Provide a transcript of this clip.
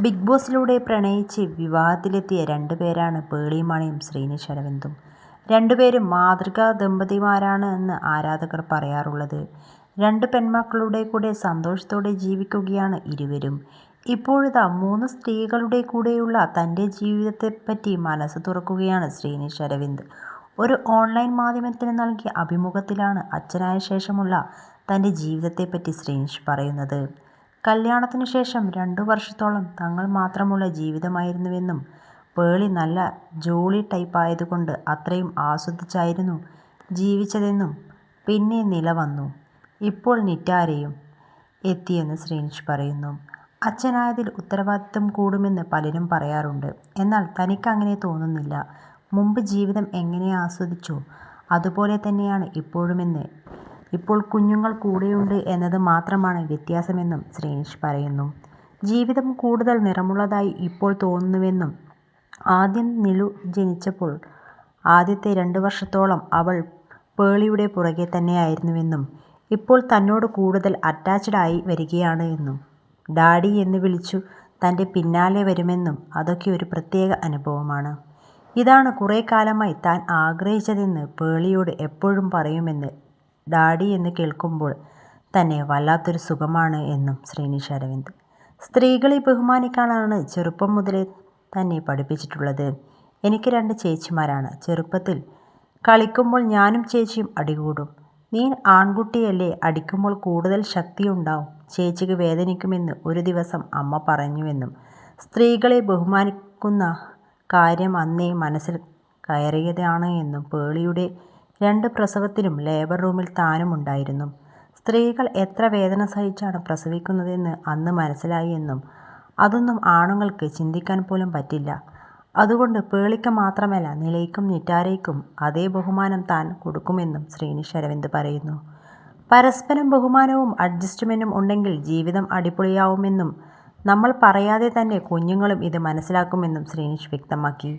Big ബോസിലൂടെ പ്രണയിച്ച് വിവാഹത്തിലെത്തിയ രണ്ടുപേരാണ് പേളിമാണിയും ശ്രീനിഷ് അരവിന്ദും. രണ്ടുപേരും മാതൃകാ ദമ്പതിമാരാണ് എന്ന് ആരാധകർ പറയാറുള്ളത്. രണ്ട് പെൺമക്കളുടെ കൂടെ സന്തോഷത്തോടെ ജീവിക്കുകയാണ് ഇരുവരും. ഇപ്പോഴിതാ മൂന്ന് സ്ത്രീകളുടെ കൂടെയുള്ള തന്റെ ജീവിതത്തെപ്പറ്റി മനസ്സ് തുറക്കുകയാണ് ശ്രീനിഷ് അരവിന്ദ്. ഒരു ഓൺലൈൻ മാധ്യമത്തിന് നൽകിയ അഭിമുഖത്തിലാണ് അച്ഛനായ ശേഷമുള്ള തന്റെ ജീവിതത്തെപ്പറ്റി ശ്രീനിഷ് പറയുന്നത്. കല്യാണത്തിനു ശേഷം രണ്ടു വർഷത്തോളം തങ്ങൾ മാത്രമുള്ള ജീവിതമായിരുന്നുവെന്നും പേളി നല്ല ജോളി ടൈപ്പായതുകൊണ്ട് അത്രയും ആസ്വദിച്ചായിരുന്നു ജീവിച്ചതെന്നും പിന്നെ നില വന്നു. ഇപ്പോൾ നിറ്റാരയും എത്തിയെന്ന് ശ്രീനിഷ് പറയുന്നു. അച്ഛനായതിൽ ഉത്തരവാദിത്തം കൂടുമെന്ന് പലരും പറയാറുണ്ട്. എന്നാൽ തനിക്ക് അങ്ങനെ തോന്നുന്നില്ല. മുമ്പ് ജീവിതം എങ്ങനെ ആസ്വദിച്ചോ അതുപോലെ തന്നെയാണ് ഇപ്പോഴുമെന്ന് ഇപ്പോൾ കുഞ്ഞുങ്ങൾ കൂടെയുണ്ട് എന്നത് മാത്രമാണ് വ്യത്യാസമെന്നും ശ്രീനിഷ് പറയുന്നു. ജീവിതം കൂടുതൽ നിറമുള്ളതായി ഇപ്പോൾ തോന്നുന്നുവെന്നും ആദ്യം നിലു ജനിച്ചപ്പോൾ ആദ്യത്തെ രണ്ട് വർഷത്തോളം അവൾ പേളിയുടെ പുറകെ തന്നെയായിരുന്നുവെന്നും ഇപ്പോൾ തന്നോട് കൂടുതൽ അറ്റാച്ച്ഡ് ആയി വരികയാണ് എന്നും ഡാഡി എന്ന് വിളിച്ചു തന്റെ പിന്നാലെ വരുമെന്നും അതൊക്കെ ഒരു പ്രത്യേക അനുഭവമാണ്. ഇതാണ് കുറേ കാലമായി താൻ ആഗ്രഹിച്ചതെന്ന് പേളിയോട് എപ്പോഴും പറയുമെന്ന് ഡാഡി എന്ന് കേൾക്കുമ്പോൾ തന്നെ വല്ലാത്തൊരു സുഖമാണ് എന്നും ശ്രീനിഷ് അരവിന്ദ്. സ്ത്രീകളെ ബഹുമാനിക്കാനാണ് ചെറുപ്പം മുതലേ തന്നെ പഠിപ്പിച്ചിട്ടുള്ളത്. എനിക്ക് രണ്ട് ചേച്ചിമാരാണ്. ചെറുപ്പത്തിൽ കളിക്കുമ്പോൾ ഞാനും ചേച്ചിയും അടികൂടും. നീ ആൺകുട്ടിയല്ലേ അടിക്കുമ്പോൾ കൂടുതൽ ശക്തിയുണ്ടാവും. ചേച്ചിക്ക് വേദനിക്കുമെന്ന് ഒരു ദിവസം അമ്മ പറഞ്ഞുവെന്നും സ്ത്രീകളെ ബഹുമാനിക്കുന്ന കാര്യം അന്നേ മനസ്സിൽ കയറിയതാണ് എന്നും പേളിയുടെ രണ്ട് പ്രസവത്തിലും ലേബർ റൂമിൽ താനും ഉണ്ടായിരുന്നു. സ്ത്രീകൾ എത്ര വേദന സഹിച്ചാണ് പ്രസവിക്കുന്നതെന്ന് അന്ന് മനസ്സിലായി എന്നും അതൊന്നും ആണുങ്ങൾക്ക് ചിന്തിക്കാൻ പോലും പറ്റില്ല. അതുകൊണ്ട് പേളിക്ക് മാത്രമല്ല നിലയ്ക്കും നിറ്റാരയ്ക്കും അതേ ബഹുമാനം താൻ കൊടുക്കുമെന്നും ശ്രീനിഷ് അരവിന്ദ് പറയുന്നു. പരസ്പരം ബഹുമാനവും അഡ്ജസ്റ്റ്മെന്റും ഉണ്ടെങ്കിൽ ജീവിതം അടിപൊളിയാവുമെന്നും നമ്മൾ പറയാതെ തന്നെ കുഞ്ഞുങ്ങളും ഇത് മനസ്സിലാക്കുമെന്നും ശ്രീനിഷ് വ്യക്തമാക്കി.